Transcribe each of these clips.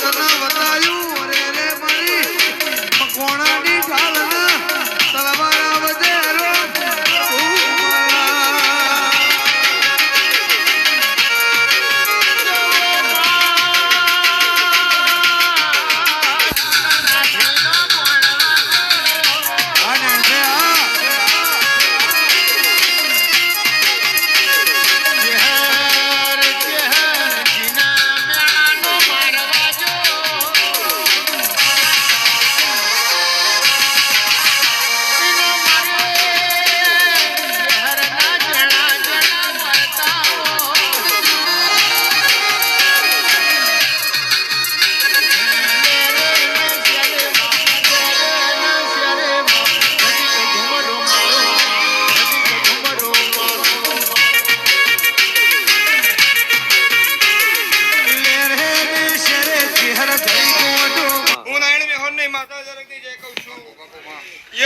રત્ન વતાયું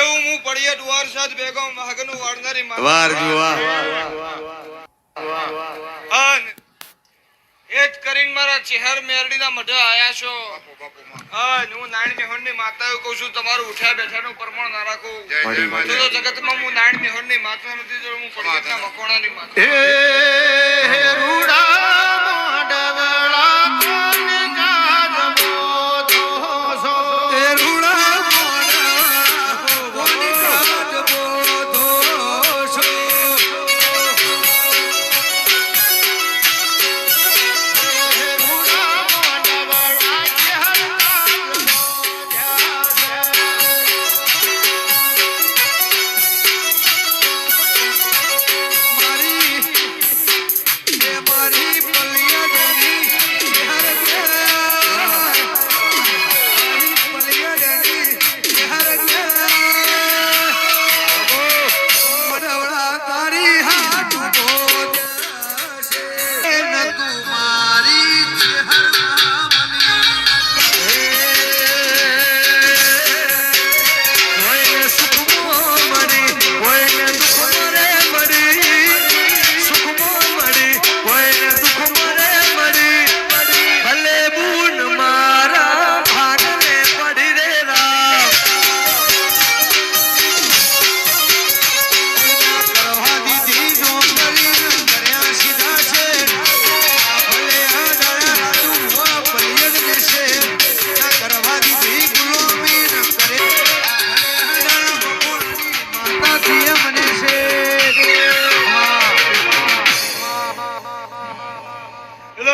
એવું હું પડિયત સાથ બેગમ વાઘનું વાળનારી માં વાર જો વાહ અન એ જ કરીને મારા ચેહર મેરડીના મઢે આયા છો. અન હું નારાયણ મેહોરની માતા એવું કહું છું તમારું ઉઠ્યા બેઠાનું પ્રમાણ ના રાખો. તો જગતમાં હું નારાયણ મેહોરની માતા નથી જો હું પડિયતના મકોણાની માતા. તેરુડા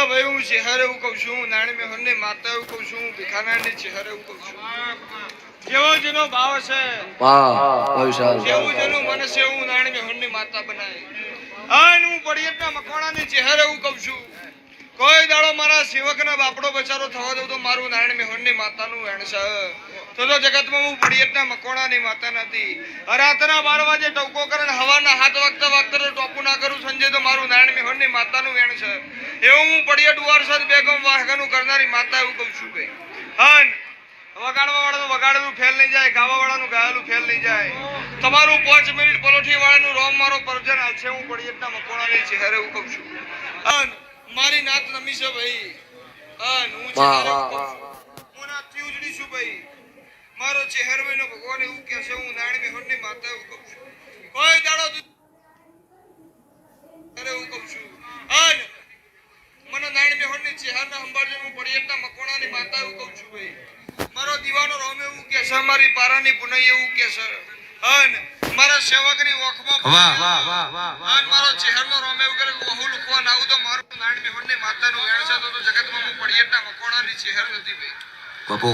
હેલો ભાઈ હું ચેહર એવું કહું છું હું નારાયણ મેહોરની માતા એવું કહું છું હું ભીખાનાની ચેહર એવું કહું છું. જેવો જેનો ભાવ છે જેવું જેનું મન છે એવું નારાયણ મેહોરની માતા બનાય અને હું પડિયતના મકવાણાની ચહેર એવું કહું છું. કોઈ દાડો મારા સેવકના બાપડો બચારો થવા દઉં તો મારું નારાયણ મેહોરની માતાનું વેણ છે તો તો જગતમાં હું પડિયતના મકવાણાની માતા નથી. રાતના બાર વાગે ટવકો કરે ને હવાના હાથ વખતે વખતે ના તો મારું નારાયણ મેહોરની માતાનું વેણ છે. એવું હું પડિયત વારસાદ બેગમ વાહગાનું કરનારી માતા એવું કહું છું ભાઈ હન વગાડવા વાળાનું વગાડેલું ફેલ નહીં જાય ગાવા વાળાનું ગાયેલું ફેલ નહીં જાય. તમારું પાંચ મિનિટ પલોઠી વાળાનું રોમ મારો પરજન છે હું પડિયટના મકોણાની હેરે હું કહું છું. અન મારી નાત નમી છે ભાઈ. અન હું ચહેરે છું. હું નાતથી ઉજળી છું ભાઈ. મારો ચહેર ભગવાન એવું કહેશે હું નારાયણ મેહોરની માતા એવું કહું છું કોઈ દાડો દુ- ચહેરે એવું કહું છું અન મને નારાયણ મેહોરની ચહેરના સંભાળજો હું પડિયતના મકોણાની માતા એવું કહું છું ભાઈ મારો દીવાનો રોમ એવું કે છે મારી પારાની પુનઈ એવું કે છે અન મારા સેવકની ઓખમાં વાહ વાહ વાહ વાહ અન મારો ચહેરનો રોમ એવું કરે કે વહુ લુખવા ના આવું તો મારું નારાયણ માતા માતાનું વેણ છે તો તો જગતમાં હું પડિયતના મકોણાની ચહેર નથી ભાઈ. બાપુ.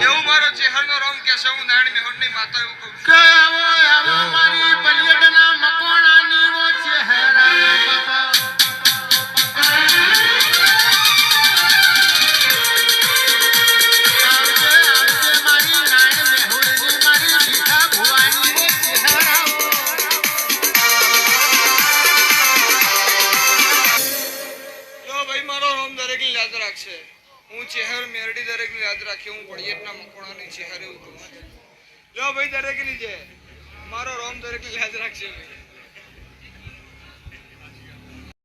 એવું મારો ચહેરનો રોમ કે છે હું નારાયણ મેહોરની માતા એવું કહું કે આવો આવો મારી પલિયડના દરેકને યાદ રાખી હું પડિયતના મકોણાની છે હરે હું છું જો ભાઈ દરેકની છે મારો રોમ દરેકને યાદ રાખશે ભાઈ.